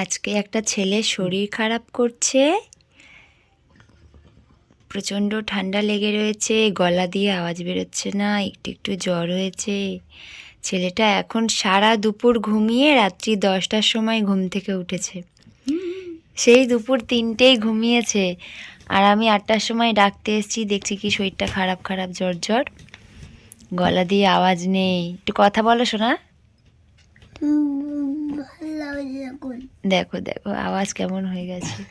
আজকে একটা ছেলে শরীর খারাপ করছে। প্রচণ্ড ঠান্ডা লেগে রয়েছে, গলা দিয়ে আওয়াজ বেরোচ্ছে না, একটু একটু জ্বর হয়েছে। ছেলেটা এখন সারা দুপুর ঘুমিয়ে রাত্রি দশটার সময় ঘুম থেকে উঠেছে। সেই দুপুর তিনটেই ঘুমিয়েছে। আর আমি আটটার সময় ডাকতে এসেছি, দেখছি কি শরীরটা খারাপ খারাপ, জ্বর জ্বর। গলা দিয়ে আওয়াজ নেই। একটু কথা বলো শোনা দেখো দেখো, আওয়াজ কেমন হয়ে গেছে।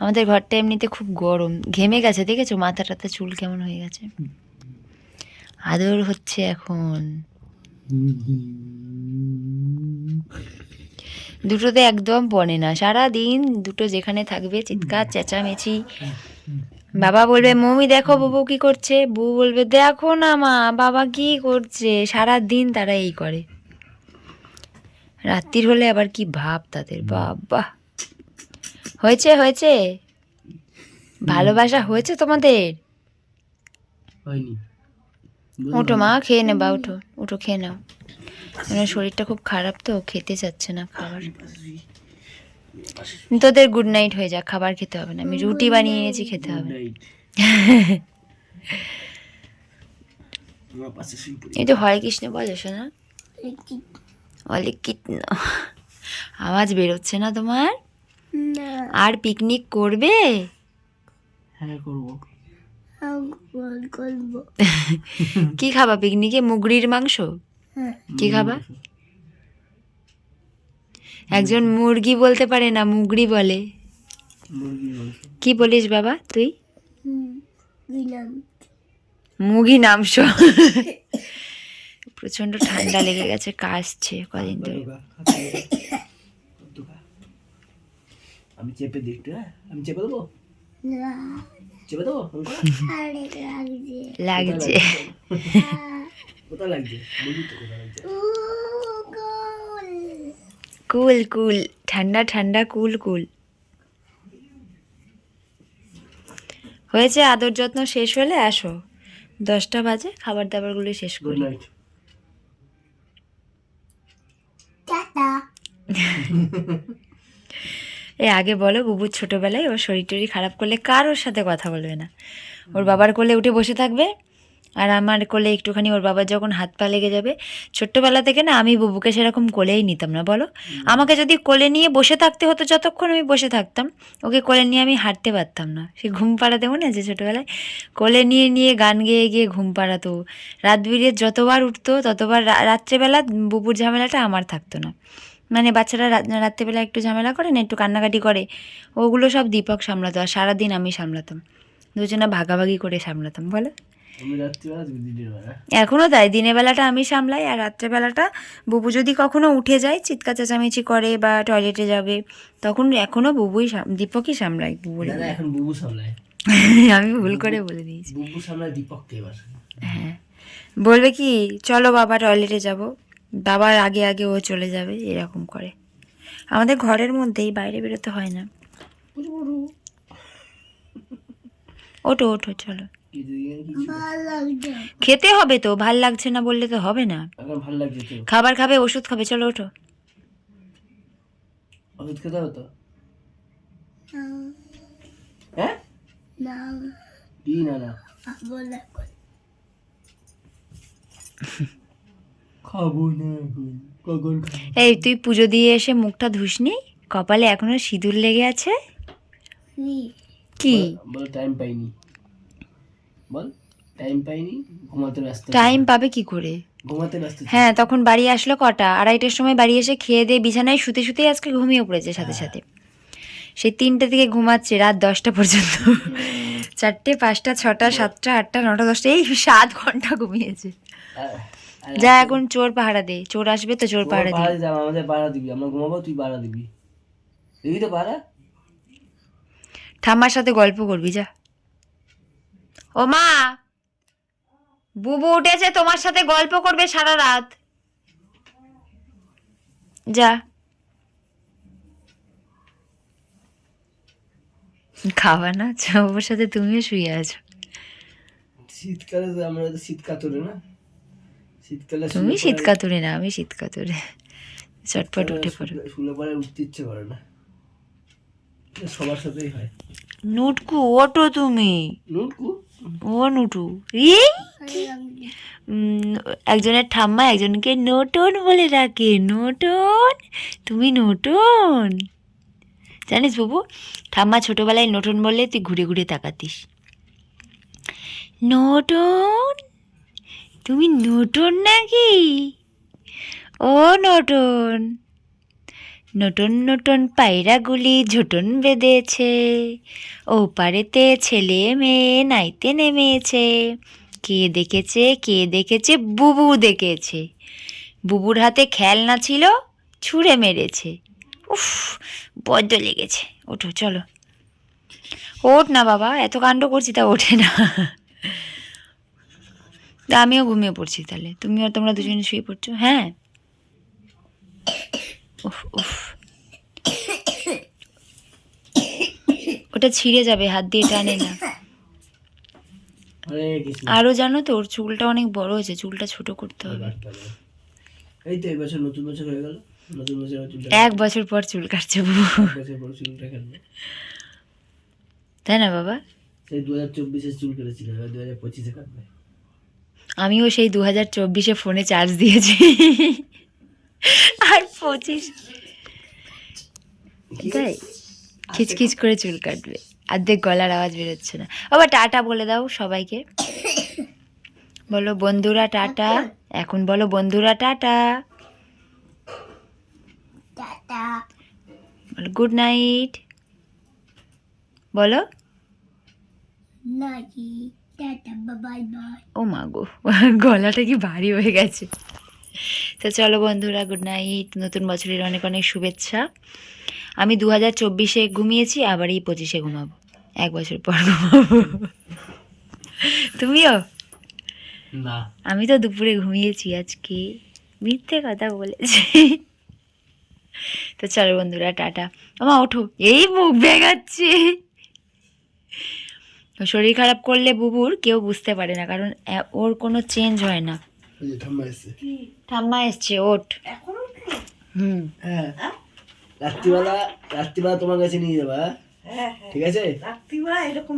আমাদের ঘরটা এমনিতে খুব গরম। ঘেমে গেছে, দেখেছ? মাথা টাথা, চুল কেমন হয়ে গেছে? আদর হচ্ছে এখন। দুটোতে একদম পড়ে না। সারা দিন দুটো যেখানে থাকবে, চিৎকার, চেঁচামেচি। বাবা বলবে, মমি, দেখো বুবু কি করছে। বউ বলবে, দেখো না মা, বাবা কি করছে? সারা দিন তারা এই করে। রাত্রির হলে আবার কি ভাব তাদের বাবা। হয়েছে হয়েছে। ভালোবাসা হয়েছে তোমাদের? হয়নি। উঠো মা খেয়ে নেবা উঠো উঠো খেয়ে নাও। ওনার শরীরটা খুব খারাপ তো খেতে চাচ্ছে না খাবার। তোদের গুড নাইট হয়ে যাক খাবার খেতে হবে না। আমি রুটি বানিয়ে এনেছি খেতে হবে। এই তো হরে কৃষ্ণ বলো শোনা অলে কৃষ্ণ আওয়াজ বেরোচ্ছে না তোমার? আর পিকনিক করবে? হ্যাঁ করব। কি খাবা পিকনিকে মুগরির মাংস? কি খাবা? একজন মুরগি বলতে পারে না মুগরি বলে। কি বলিস বাবা তুই? মুগি নামস প্রচণ্ড ঠান্ডা লেগে গেছে কাশছে কদিন ধরে। আমি চেপে দিই হ্যাঁ? আমি চেপে দেবো? চেপে দেবো? লাগছে। কোথায় লাগছে? বলি তো কুল। কুল ঠান্ডা ঠান্ডা কুল কুল। হয়েছে আদর যত্ন শেষ হলে আসো। দশটা বাজে খাবার দাবারগুলো শেষ করি। এই আগে বলো বুবুর ছোটবেলায় ওর শরীর টরীর খারাপ করলে কারোর সাথে কথা বলবে না? ওর বাবার কোলে উঠে বসে থাকবে আর আমার কোলে একটুখানি ওর বাবার যখন হাত পা লেগে যাবে ছোট্টবেলা থেকে না আমি বুবুকে সেরকম কোলেই নিতাম না বলো? আমাকে যদি কোলে নিয়ে বসে থাকতে হতো যতক্ষণ আমি বসে থাকতাম ওকে কোলে নিয়ে আমি হাঁটতে পারতাম না। সে ঘুম পাড়াতে মনে আছে ছোটোবেলায়? কোলে নিয়ে নিয়ে গান গেয়ে গিয়ে ঘুম পাড়াতো। রাত বিরিয়ে যতবার উঠতো ততবার রাত্রেবেলা বুবুর ঝামেলাটা আমার থাকতো না। মানে বাচ্চারা রাত- রাত্রেবেলা একটু ঝামেলা করে না একটু কান্নাকাটি করে ওগুলো সব দীপক সামলাতো আর সারাদিন আমি সামলাতাম। দুজনে ভাগাভাগি করে সামলাতাম বলো? এখনও তাই দিনের বেলাটা আমি সামলাই আর রাত্রেবেলাটা বুবু যদি কখনো উঠে যায় চিৎকার চেঁচামেচি করে বা টয়লেটে যাবে তখন এখনও বুবুই দীপকই সামলাই বুবুর না এখন বুবু সামলায়। আমি ভুল করে বলে দিয়েছি। বুবু সামলায় দীপককে এবার। হ্যাঁ। বলবে কি চলো বাবা টয়লেটে যাব। বাবার আগে আগে ও চলে যাবে এরকম করে। আমাদের ঘরের মধ্যেই বাইরে বেরোতে হয় না। ওঠো ওঠো চলো। খেতে হবে তো ভালো লাগছে না বললে তো হবে না। খাবার খাবে ওষুধ খাবে চলো ওঠো। ওষুধ খেতে হবে তো? হ্যাঁ? না। না খাব না এখন কখন এই তুই পুজো দিয়ে এসে মুখটা ধুসনি? কপালে এখনও সিঁদুর লেগে আছে? কি? বল টাইম পাইনি। বল টাইম পাইনি ঘুমাতে ব্যস্ত টাইম পাবে কি করে? ঘুমাতে ব্যস্ত হ্যাঁ তখন বাড়ি আসলো কটা? আড়াইটার সময় বাড়ি এসে খেয়ে দিয়ে বিছানায় শুতে শুতেই আজকে ঘুমিয়ে পড়েছে সাথে সাথে। সেই তিনটে থেকে ঘুমাচ্ছে রাত দশটা পর্যন্ত। চারটে পাঁচটা ছটা সাতটা আটটা নটা দশটা এই সাত ঘণ্টা ঘুমিয়েছে। আর যা এখন চোর পাহারা দে চোর আসবে তো চোর পাহারা পাহারা দে আমাদের পাহারা দিবি আমরা ঘুমাবো তুই পাহারা দিবি। দিবি তো পাহারা? ঠাম্মার সাথে গল্প করবি যা। ও মা বুবু উঠেছে তোমার সাথে গল্প করবে সারা রাত। যা। খাওয়া না ওর সাথে তুমিও শুয়ে আছো। শীতকালে আমরা তো শীত কাতরে না। শীতকালে তুমি শীত কাতুরে না আমি শীত কাতুরে চটপট উঠে পড়ো। শুলে- পরে উঠতে ইচ্ছে করে না। সবার সাথেই হয়। নুটকু ওটো তুমি। নুটকু? ও নুটু। উম, একজনের ঠাম্মা একজনকে নোটন বলে ডাকে নোটন তুমি নোটন জানিস বাবু ঠাম্মা ছোটবেলায় নোটন বললে তুই ঘুরে ঘুরে তাকাতিস। নোটন তুমি নোটন নাকি? ও নটন নটন নটন পায়রাগুলি ঝুটন বেঁধেছে। ও পারেতে ছেলে মেয়ে নাইতে নেমেছে। কে দেখেছে কে দেখেছে, বুবু দেখেছে। বুবুর হাতে খেলনা ছিল, ছুঁড়ে মেরেছে। উফ, বড্ড লেগেছে। ওঠো, চলো। ওঠ না বাবা, এত কাণ্ড করছি তা ওঠে না। আমিও ঘুমিয়ে পড়ছি তাহলে। তুমিও তোমরা দুজনে শুয়ে পড়ছো? হ্যাঁ? উফ উফ। ওটা ছিঁড়ে যাবে হাত দিয়ে টানে না। আরও জানো তো ওর চুলটা অনেক বড় হয়েছে চুলটা ছোট করতে হবে। এই তো বছর নতুন বছর হয়ে গেল। নতুন বছর এক বছর পর চুল কাটছে তাই না বাবা? সেই দু হাজার চব্বিশে চুল কেটেছিল এবার দু হাজার পঁচিশে কাটবে। আমিও সেই দু হাজার চব্বিশে ফোনে চার্জ দিয়েছি। আর পঁচিশ তাই? খিচখিচ করে চুল কাটবে। অর্ধেক গলার আওয়াজ বেরোচ্ছে না। আবার টাটা বলে দাও সবাইকে। বলো বন্ধুরা টাটা। এখন বলো বন্ধুরা টাটা। বলো গুড নাইট বলো। ও মা গো গলাটা কি ভারী হয়ে গেছে। তো চলো বন্ধুরা গুড নাইট নতুন বছরের অনেক অনেক শুভেচ্ছা। আমি দু হাজার চব্বিশে ঘুমিয়েছি আবার এই পঁচিশে ঘুমাবো। এক বছর পর ঘুমাবো। তুমিও? না। আমি তো দুপুরে ঘুমিয়েছি আজকে। মিথ্যে কথা বলেছি। তো চলো বন্ধুরা টাটা। আমা ওঠো। এই মুখ ভেঙাচ্ছে। শরীর খারাপ করলে বুবুর কেউ বুঝতে পারে না কারণ ওর কোনো চেঞ্জ হয় না। ঠাম্মা এসছে। এসছে হুম। হ্যাঁ। রাত্রিবেলা রাত্রিবেলা তোমার কাছে নিয়ে যাবা হ্যাঁ? ঠিক আছে? রাত্রিবেলা এরকম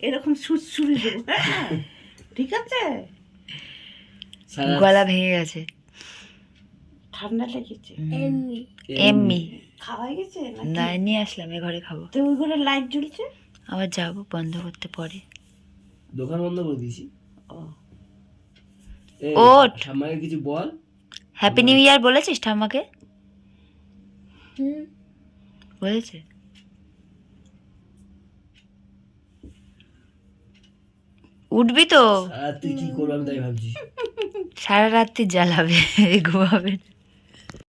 এরকম সুরসুরি দেবো হ্যাঁ? ঠিক আছে? গলা ভেঙে গেছে। ঠান্ডা লেগেছে? এমনি। খাওয়া গেছে না না নিয়ে আসলাম এ ঘরে খাব। তো ওই ঘরে লাইট জ্বলছে? আবার যাব বন্ধ করতে পরে। দোকান বন্ধ করে দিয়েছি। ও। ওঠ। ঠাম্মাকে কিছু বল। হ্যাপি নিউ ইয়ার বলেছিস ঠাম্মাকে? বলেছে। উঠবি তো। আর তুই কি করব আমি তাই ভাবছি। সারা রাত্রি জ্বালাবে ঘুমাবে না।